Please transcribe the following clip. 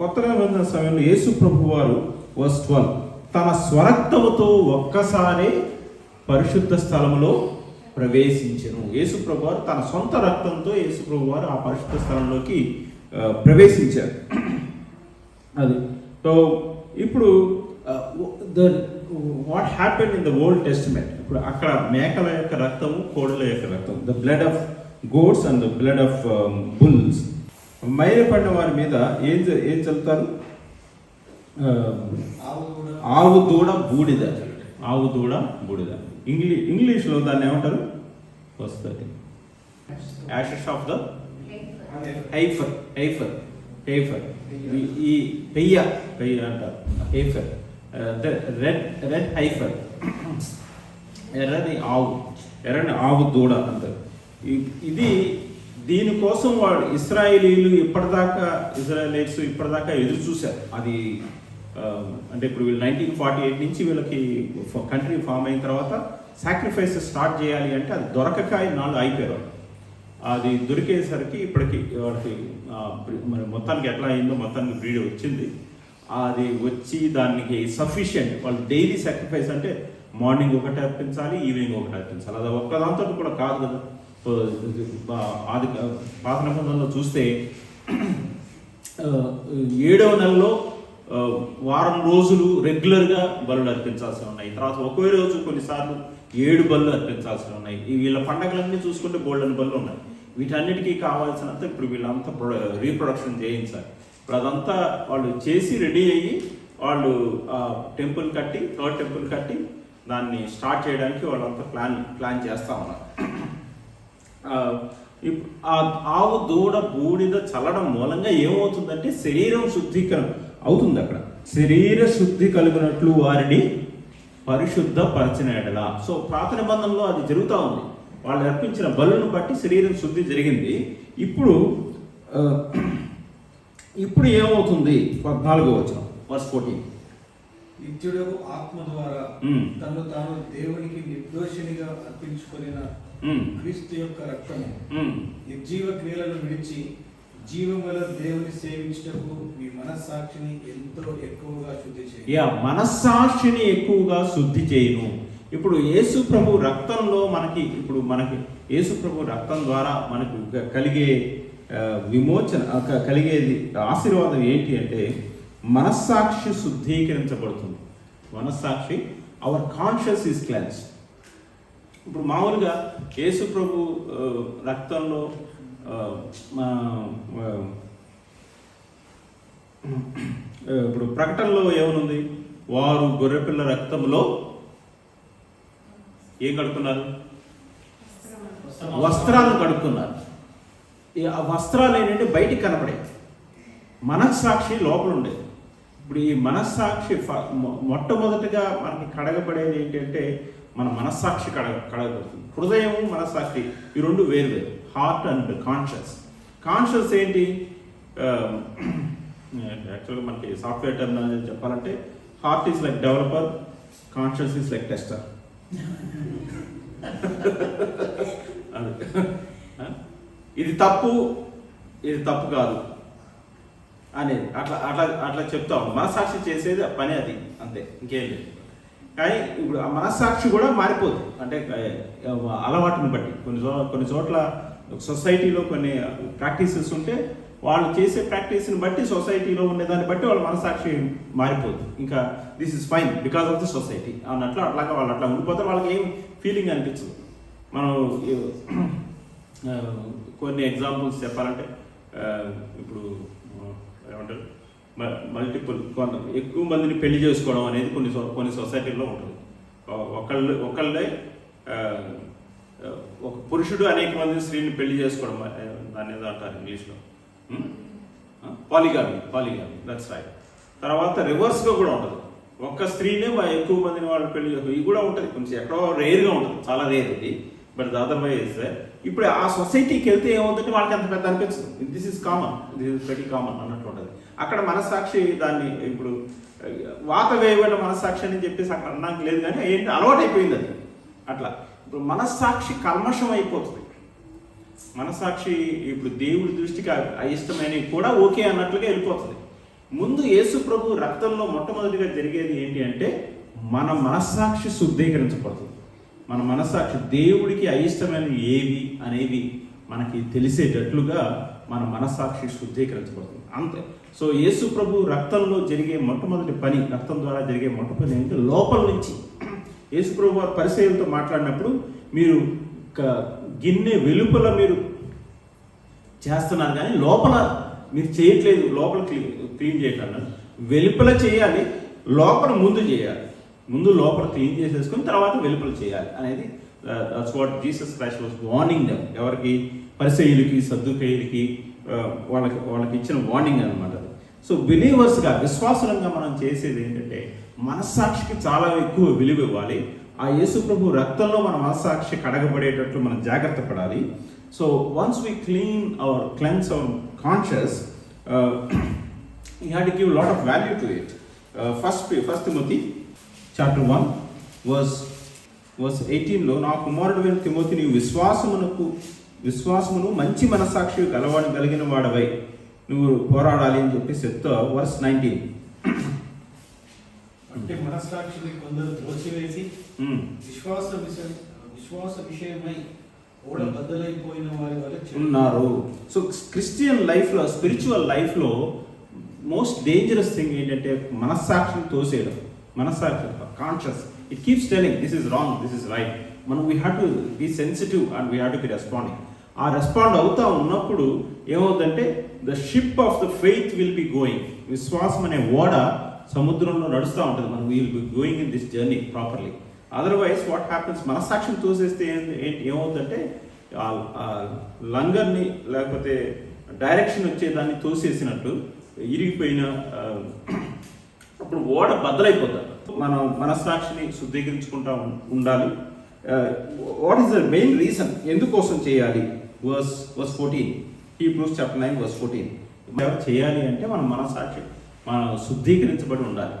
కొత్త నిబంధన సమయంలో యేసు ప్రభు వారు వర్స్ ట్వెల్వ్ తన స్వరక్తముతో ఒక్కసారి పరిశుద్ధ స్థలంలో ప్రవేశించను. యేసు ప్రభు వారు తన సొంత రక్తంతో యేసు ప్రభు వారు ఆ పరిశుద్ధ స్థలంలోకి ప్రవేశించారు. అది. సో ఇప్పుడు the what happen in the old testament? ఇప్పుడు అక్కడ మేకల యొక్క రక్తము కోడల యొక్క రక్తం the blood of goats and the blood of bulls. మైలపడిన వారి మీద ఏం ఏం చల్లుతారు ఆ, ఆవు దూడ బూడిద. ఆవు దూడ బూడిద. ఇంగ్లీ ఇంగ్లీష్లో దాన్ని ఏమంటారు? వస్తుంది. Ashes of the heifer. Heifer. Heifer. ఈ- పెయ్య. పెయ్య అంటారు. హైఫర్. Red red heifer. ఎర్రని ఆవు. ఎర్రని ఆవు దూడ అంటారు. ఇది దీనికోసం వాడు ఇస్రాయేలీలు ఇప్పటిదాకా ఇజ్రాయలైట్స్ ఇప్పటిదాకా ఎదురు చూశారు. అది అంటే ఇప్పుడు వీళ్ళు నైన్టీన్ ఫార్టీ ఎయిట్ నుంచి వీళ్ళకి కంట్రీ ఫామ్ అయిన తర్వాత సాక్రిఫైస్ స్టార్ట్ చేయాలి అంటే అది దొరకక నాళ్ళు అయిపోయారు. అది దొరికేసరికి ఇప్పటికి వాడికి మరి మొత్తానికి ఎట్లా అయిందో మొత్తానికి బ్రీడ్ వచ్చింది. అది వచ్చి దానికి సఫిషియంట్ వాళ్ళు డైలీ సాక్రిఫైస్ అంటే మార్నింగ్ ఒకటి అర్పించాలి ఈవినింగ్ ఒకటి అర్పించాలి. అది ఒక్కదాంతో కూడా కాదు కదా. ఆది పాత నిబంధనలో చూస్తే ఏడవ నెలలో వారం రోజులు రెగ్యులర్గా బలు అర్పించాల్సి ఉన్నాయి. తర్వాత ఒకే రోజు కొన్నిసార్లు ఏడు బళ్ళు అర్పించాల్సి ఉన్నాయి. వీళ్ళ పండగలన్నీ చూసుకుంటే గోల్డెన్ బళ్ళు ఉన్నాయి. వీటన్నిటికీ కావాల్సినంత ఇప్పుడు వీళ్ళంతా రీప్రొడక్షన్ చేయించాలి ఇప్పుడు అదంతా వాళ్ళు చేసి రెడీ అయ్యి వాళ్ళు టెంపుల్ కట్టి థర్డ్ టెంపుల్ కట్టి దాన్ని స్టార్ట్ చేయడానికి వాళ్ళంతా ప్లాన్ ప్లాన్ చేస్తా ఉన్నారు. ఆవు దూడ బూడిద చల్లడం మూలంగా ఏమవుతుందంటే శరీరం శుద్ధీకరణ అవుతుంది అక్కడ. శరీర శుద్ధి కలిగినట్లు వారిని పరిశుద్ధ పరచిన ఎడల. సో పాత నిబంధనలో అది జరుగుతూ ఉంది. వాళ్ళు అర్పించిన బలును బట్టి శరీరం శుద్ధి జరిగింది. ఇప్పుడు ఇప్పుడు ఏమవుతుంది? పద్నాలుగో వచ్చిన వర్స్ ఫోర్టీన్ నిత్యుడకు ఆత్మ ద్వారా. తను తాను దేవునికి నిర్దోషినిగా అర్పించుకొనిన క్రీస్తు యొక్క రక్తము. నిర్జీవ క్రియలను విడిచి జీవముల దేవుని సేవించుటకు మీ మనస్సాక్షిని ఎంతో ఎక్కువగా శుద్ధి చేయి యా మనస్సాక్షిని ఎక్కువగా శుద్ధి చేయను. ఇప్పుడు యేసు ప్రభు రక్తంలో మనకి ఇప్పుడు మనకి యేసు ప్రభు రక్తం ద్వారా మనకు కలిగే విమోచన కలిగేది ఆశీర్వాదం ఏంటి అంటే మనస్సాక్షి శుద్ధీకరించబడుతుంది. మనస్సాక్షి అవర్ కాన్షియస్ ఈస్ క్లెన్స్ ఇప్పుడు మామూలుగా యేసు ప్రభు రక్తంలో మా- ఇప్పుడు ప్రకటనలో ఏమనుంది? వారు గొర్రెపిల్ల రక్తంలో ఏం కడుక్కున్నారు? వస్త్రాలు కడుక్కున్నారు. ఆ వస్త్రాలు ఏంటంటే బయటికి కనపడేవి. మనస్సాక్షి లోపల ఉండేది. ఇప్పుడు ఈ మనస్సాక్షి ఫ- మొట్టమొదటిగా మనకి కడగబడేది ఏంటంటే మన మనస్సాక్షి కడగ కడగబడుతుంది. హృదయం మనస్సాక్షి ఈ రెండు వేరు వేరు హార్ట్ అండ్ కాన్షియస్ కాన్షియస్ ఏంటి um, యాక్చువల్గా మనకి సాఫ్ట్వేర్ టర్మినాలజీ చెప్పాలంటే heart is like developer conscious is like tester అది. ఇది తప్పు ఇది తప్పు కాదు. అనేది. అట్లా అట్లా అట్లా చెప్తాం. మనసాక్షి చేసేది ఆ పని అది. అంతే. ఇంకేం లేదు. కానీ ఇప్పుడు ఆ మనస్సాక్షి కూడా మారిపోతుంది అంటే అలవాటుని బట్టి. కొన్ని కొన్ని చోట్ల సొసైటీలో కొన్ని ప్రాక్టీసెస్ ఉంటే వాళ్ళు చేసే ప్రాక్టీస్ని బట్టి సొసైటీలో ఉండేదాన్ని బట్టి వాళ్ళ మనసాక్షి మారిపోతుంది ఇంకా this is fine because of the society అన్నట్లు అట్లాగా వాళ్ళు అట్లా ఉండిపోతే వాళ్ళకి ఏం ఫీలింగ్ అనిపించదు. మనం కొన్ని ఎగ్జాంపుల్స్ చెప్పాలంటే ఇప్పుడు ఏమంటారు? మల్టిపుల్ కొంత ఎక్కువ మందిని పెళ్ళి చేసుకోవడం అనేది కొన్ని కొన్ని సొసైటీల్లో ఉంటుంది. ఒకళ్ళు ఒకళ్ళే ఒక పురుషుడు అనేక మంది స్త్రీని పెళ్ళి చేసుకోవడం ఆ, దాన్ని ఏదో అంటారు ఇంగ్లీష్లో. పాలిగామి పాలిగామి దట్స్ రైట్ తర్వాత రివర్స్గా కూడా ఉంటుంది. ఒక్క స్త్రీనే ఎక్కువ మందిని వాళ్ళు పెళ్ళి చేసుకో ఇది కూడా ఉంటుంది. కొంచెం ఎక్కడో రేర్గా ఉంటుంది. చాలా రేర్ ఇది. బట్ అదర్వైజ్ ఇప్పుడు ఆ సొసైటీకి వెళ్తే ఏమవుతుంటే వాళ్ళకి అంత పెద్ద అనిపించదు this is common this is very common అన్నట్టు ఉంటుంది. అక్కడ మనస్సాక్షి దాన్ని ఇప్పుడు వాత వేయబడిన మనస్సాక్షి అని చెప్పేసి అక్కడ నాకు లేదు కానీ ఏంటి? అలవాటు అయిపోయింది అది. అట్లా. ఇప్పుడు మనస్సాక్షి కల్మషం అయిపోతుంది. మనసాక్షి ఇప్పుడు దేవుడి దృష్టికి అయిష్టమైనవి కూడా ఓకే అన్నట్లుగా వెళ్ళిపోతుంది. ముందు యేసు ప్రభు రక్తంలో మొట్టమొదటిగా జరిగేది ఏంటి అంటే మన మనస్సాక్షి శుద్ధీకరించబడుతుంది. మన మనస్సాక్షి దేవుడికి అయిష్టమైనవి ఏవి అనేవి మనకి తెలిసేటట్లుగా మన మనస్సాక్షి శుద్ధీకరించబడుతుంది. అంతే. సో యేసు ప్రభు రక్తంలో జరిగే మొట్టమొదటి పని రక్తం ద్వారా జరిగే మొట్ట పని ఏంటంటే లోపల నుంచి. యేసు ప్రభు వారు పరిచయంతో మాట్లాడినప్పుడు మీరు ఒక గిన్నె వెలుపల మీరు చేస్తున్నారు కానీ లోపల మీరు చేయట్లేదు లోపల క్లీన్ క్లీన్ చేయట్లేదు. వెలుపల చేయాలి లోపల ముందు చేయాలి. ముందు లోపల క్లీన్ చేసేసుకుని తర్వాత వెలుపల చేయాలి అనేది that's what Jesus Christ was warning them ఎవరికి? పరిసయులకి సర్దుకయులకి uh, వాళ్ళకి వాళ్ళకి ఇచ్చిన వార్నింగ్ అనమాట సో బిలీవర్స్గా విశ్వాసంగా మనం చేసేది ఏంటంటే మనస్సాక్షికి చాలా ఎక్కువ విలువ ఇవ్వాలి. ఆ యేసు ప్రభు రక్తంలో మన మనస్సాక్షి కడగబడేటట్లు మనం జాగ్రత్త పడాలి. So once we clean our cleanse our conscious you had give lot of value to it first first Timothy chapter one verse verse ఎయిటీన్లో నా కుమారుడు అయిన తిమోతి నీవు విశ్వాసమునకు విశ్వాసమును మంచి మనస్సాక్షి గలవాడు కలిగిన వాడవై. నువ్వు పోరాడాలి అని చెప్పి చెప్తా వర్స్ నైన్టీన్ అంటే మనస్సాక్షిని కొందరు త్రోసివేసి విశ్వాస విషయం విశ్వాస విషయమై బద్దలైపోయిన వారి. ఉన్నారు. సో క్రిస్టియన్ లైఫ్లో స్పిరిచువల్ లైఫ్లో మోస్ట్ డేంజరస్ థింగ్ ఏంటంటే మనస్సాక్షిని తోసేయడం. మనస్సాక్షి conscious it keeps telling this is wrong this is right మనం we have to be sensitive and we have to be responding ఆ రెస్పాండ్ అవుతా ఉన్నప్పుడు ఏమవుతుందంటే the ship of the faith will be going విశ్వాసం అనే ఓడ సముద్రంలో నడుస్తూ ఉంటుంది. మనం will be going in this journey properly otherwise what happens మనస్సాక్షిని తోసేస్తే ఏంటి ఏమవుతుందంటే లంగర్ని లేకపోతే డైరెక్షన్ వచ్చేదాన్ని తోసేసినట్టు ఇరిగిపోయిన అప్పుడు ఓడ బద్దలైపోతుంది మనం మనస్సాక్షిని శుద్ధీకరించుకుంటా ఉండాలి. What is the main reason ఎందుకోసం చేయాలి? వర్స్ వర్స్ ఫోర్టీన్ ఈ proof chapter nine verse fourteen చేయాలి అంటే మన మనస్సాక్షి మనం శుద్ధీకరించబడి ఉండాలి.